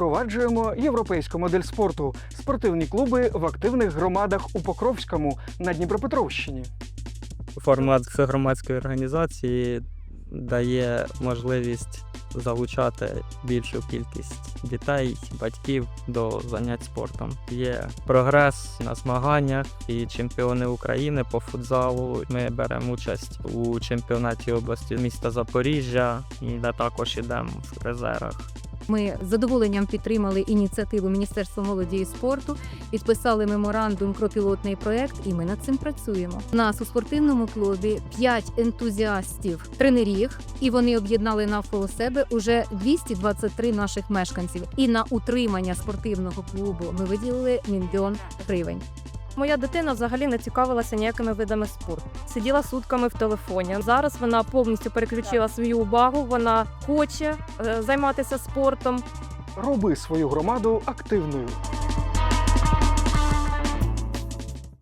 Впроваджуємо європейську модель спорту, спортивні клуби в активних громадах у Покровському на Дніпропетровщині. Формат громадської організації дає можливість залучати більшу кількість дітей, батьків до занять спортом. Є прогрес на змаганнях і чемпіони України по футзалу. Ми беремо участь у чемпіонаті області міста Запоріжжя і також ідемо в призерах. Ми з задоволенням підтримали ініціативу Міністерства молоді і спорту, підписали меморандум про пілотний проект, і ми над цим працюємо. У нас у спортивному клубі 5 ентузіастів, тренерів, і вони об'єднали навколо себе уже 223 наших мешканців. І на утримання спортивного клубу ми виділили мільйон гривень. Моя дитина взагалі не цікавилася ніякими видами спорту. Сиділа сутками в телефоні. Зараз вона повністю переключила свою увагу. Вона хоче е, займатися спортом. Роби свою громаду активною.